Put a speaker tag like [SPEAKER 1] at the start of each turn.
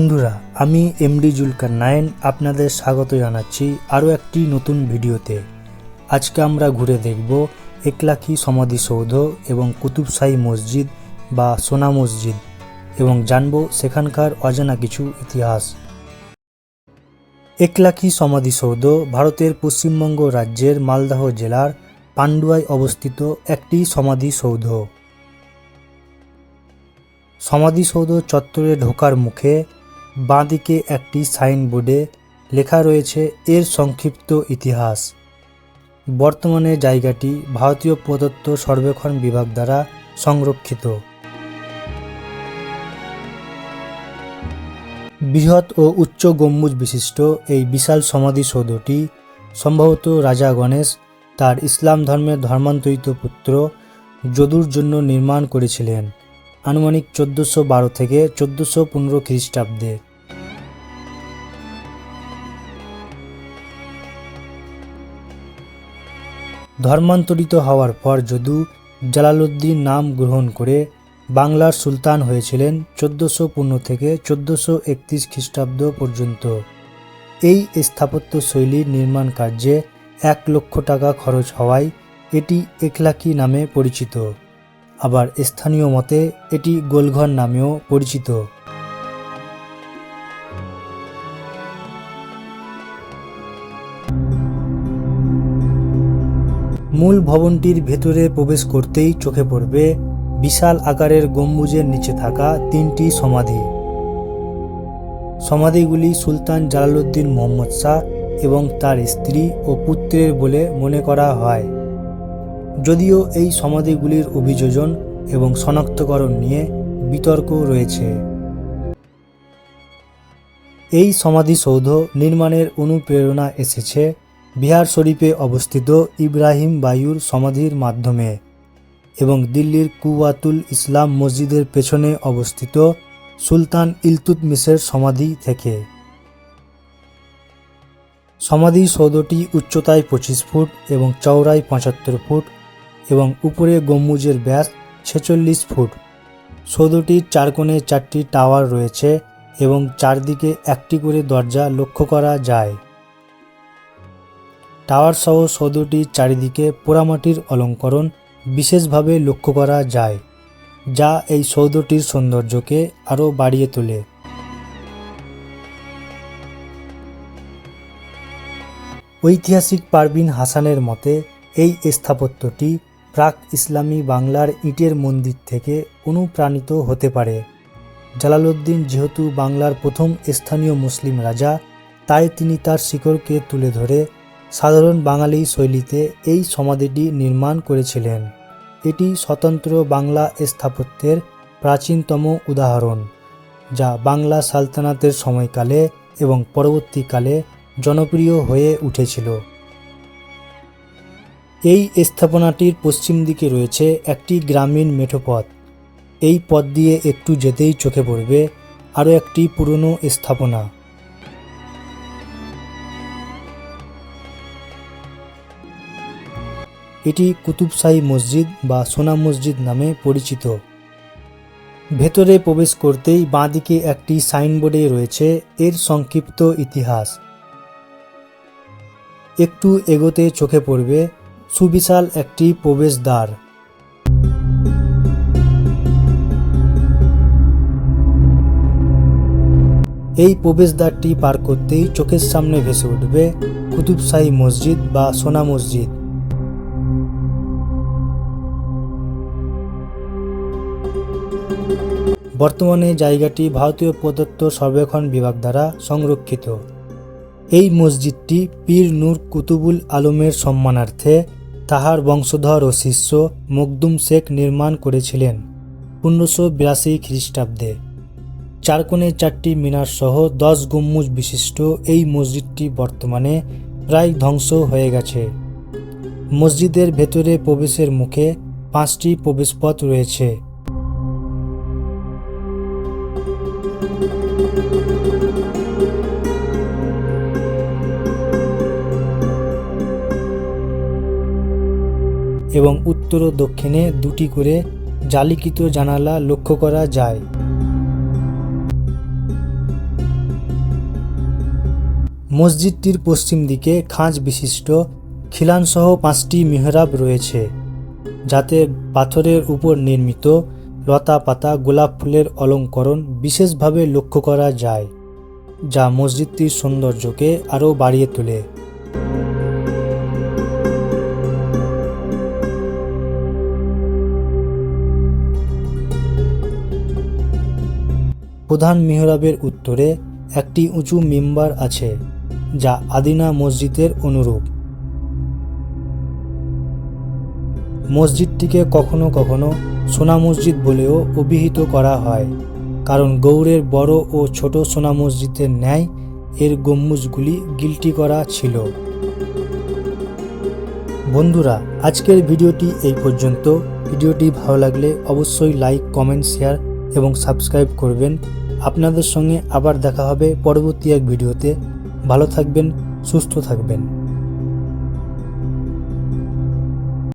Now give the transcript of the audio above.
[SPEAKER 1] বন্ধুরা, আমি MD Zulkar nine আপনাদের স্বাগত জানাচ্ছি আরও একটি নতুন ভিডিওতে। আজকে আমরা ঘুরে দেখব একলাখি সমাধিসৌধ এবং কুতুবশাহী মসজিদ বা সোনা মসজিদ এবং জানব সেখানকার অজানা কিছু ইতিহাস। একলাখি সমাধিসৌধ ভারতের পশ্চিমবঙ্গ রাজ্যের মালদহ জেলার পান্ডুয়ায় অবস্থিত একটি সমাধিসৌধ সমাধিসৌধ চত্বরে ঢোকার মুখে বাঁদিকে একটি সাইনবোর্ডে লেখা রয়েছে, এর সংক্ষিপ্ত ইতিহাস। বর্তমানে জায়গাটি ভারতীয় প্রদত্ত সর্বেক্ষণ বিভাগ দ্বারা সংরক্ষিত। বৃহৎ ও উচ্চ গম্বুজ বিশিষ্ট এই বিশাল সমাধিসৌধটি সম্ভবত রাজা গণেশ তার ইসলাম ধর্মের ধর্মান্তরিত পুত্র যদুর জন্য নির্মাণ করেছিলেন। আনুমানিক চোদ্দোশো বারো থেকে চোদ্দোশো পনেরো খ্রিস্টাব্দে। ধর্মান্তরিত হওয়ার পর যদু জালালউদ্দিন নাম গ্রহণ করে বাংলার সুলতান হয়েছিলেন চোদ্দোশো পনেরো থেকে চোদ্দোশো একত্রিশ খ্রিস্টাব্দ পর্যন্ত। এই স্থাপত্য শৈলীর নির্মাণ কার্যে এক লক্ষ টাকা খরচ হওয়ায় এটি একলাকি নামে পরিচিত। আবার স্থানীয় মতে এটি গোলঘর নামেও পরিচিত। মূল ভবনটির ভেতরে প্রবেশ করতেই চোখে পড়বে বিশাল আকারের গম্বুজের নিচে থাকা তিনটি সমাধি। সমাধিগুলি সুলতান জালালউদ্দিন মোহাম্মদ শাহ এবং তার স্ত্রী ও পুত্রের বলে মনে করা হয়। যদিও এই সমাধিগুলির অভিযোজন এবং শনাক্তকরণ নিয়ে বিতর্ক রয়েছে। এই সমাধিসৌধ নির্মাণের অনুপ্রেরণা এসেছে বিহার শরীফে অবস্থিত ইব্রাহিম বায়ুর সমাধির মাধ্যমে এবং দিল্লির কুয়াতুল ইসলাম মসজিদের পেছনে অবস্থিত সুলতান ইলতুতমিসের সমাধি থেকে। সমাধিসৌধটি উচ্চতায় পঁচিশ ফুট এবং চওড়ায় পঁচাত্তর ফুট এবং উপরে গম্বুজের ব্যাস ছেচল্লিশ ফুট। সৌধটির চার কোণে চারটি টাওয়ার রয়েছে এবং চারদিকে একটি করে দরজা লক্ষ্য করা যায়। টাওয়ার সহ সৌধটির চারিদিকে পোড়ামাটির অলঙ্করণ বিশেষভাবে লক্ষ্য করা যায়, যা এই সৌধটির সৌন্দর্যকে আরও বাড়িয়ে তোলে। ঐতিহাসিক পারভিন হাসানের মতে, এই স্থাপত্যটি প্রাক ইসলামী বাংলার ইটের মন্দির থেকে অনুপ্রাণিত হতে পারে। জালালউদ্দিন যেহেতু বাংলার প্রথম স্থানীয় মুসলিম রাজা, তাই তিনি তার শিকড়কে তুলে ধরে সাধারণ বাঙালি শৈলীতে এই সমাধিটি নির্মাণ করেছিলেন। এটি স্বতন্ত্র বাংলা স্থাপত্যের প্রাচীনতম উদাহরণ, যা বাংলা সালতানাতের সময়কালে এবং পরবর্তীকালে জনপ্রিয় হয়ে উঠেছিল। এই স্থাপনাটির পশ্চিম দিকে রয়েছে একটি গ্রামীণ মেঠোপথ। এই পথ দিয়ে একটু যেতেই চোখে পড়বে আরও একটি পুরনো স্থাপনা। এটি কুতুবশাহী মসজিদ বা সোনা মসজিদ নামে পরিচিত। ভেতরে প্রবেশ করতেই বাঁদিকে একটি সাইনবোর্ডে রয়েছে এর সংক্ষিপ্ত ইতিহাস। একটু এগোতে চোখে পড়বে সুবিশাল একটি প্রবেশদ্বার। এই প্রবেশদ্বারটি পার করতেই চোখের সামনে ভেসে উঠবে কুতুবশাহী মসজিদ বা সোনা মসজিদ। বর্তমানে জায়গাটি ভারতীয় প্রদত্ত সর্বেক্ষণ বিভাগ দ্বারা সংরক্ষিত। এই মসজিদটি পীর নূর কুতুবুল আলমের সম্মানার্থে তাহার বংশধর ও শিষ্য মকদুম শেখ নির্মাণ করেছিলেন পনেরোশো বিরাশি খ্রিস্টাব্দে। চারকোণে চারটি মিনার সহ দশ গম্বুজ বিশিষ্ট এই মসজিদটি বর্তমানে প্রায় ধ্বংস হয়ে গেছে। মসজিদের ভেতরে প্রবেশের মুখে পাঁচটি প্রবেশপথ রয়েছে। এবং উত্তর ও দক্ষিণে দুটি করে জালিকৃত জানালা লক্ষ্য করা যায়। মসজিদটির পশ্চিম দিকে খাঁজ বিশিষ্ট, খিলানসহ পাঁচটি মিহরাব রয়েছে, যাতে পাথরের উপর নির্মিত লতা পাতা গোলাপ ফুলের অলঙ্করণ বিশেষভাবে লক্ষ্য করা যায়, যা মসজিদটির সৌন্দর্যকে আরও বাড়িয়ে তোলে। প্রধান মিহরাবের উত্তরে একটি উঁচু মেম্বার আছে, যা আদিনা মসজিদের অনুরূপ। মসজিদটিকে কখনো কখনো সোনা মসজিদ বলেও অভিহিত করা হয়, কারণ গৌড়ের বড় ও ছোট সোনা মসজিদের ন্যায় এর গম্বুজগুলি গিল্টি করা ছিল। বন্ধুরা, আজকের ভিডিওটি এই পর্যন্ত। ভিডিওটি ভালো লাগলে অবশ্যই লাইক, কমেন্ট, শেয়ার এবং সাবস্ক্রাইব করবেন। আপনাদের সঙ্গে আবার দেখা হবে পরবর্তী এক ভিডিওতে। ভালো থাকবেন সুস্থ থাকবেন।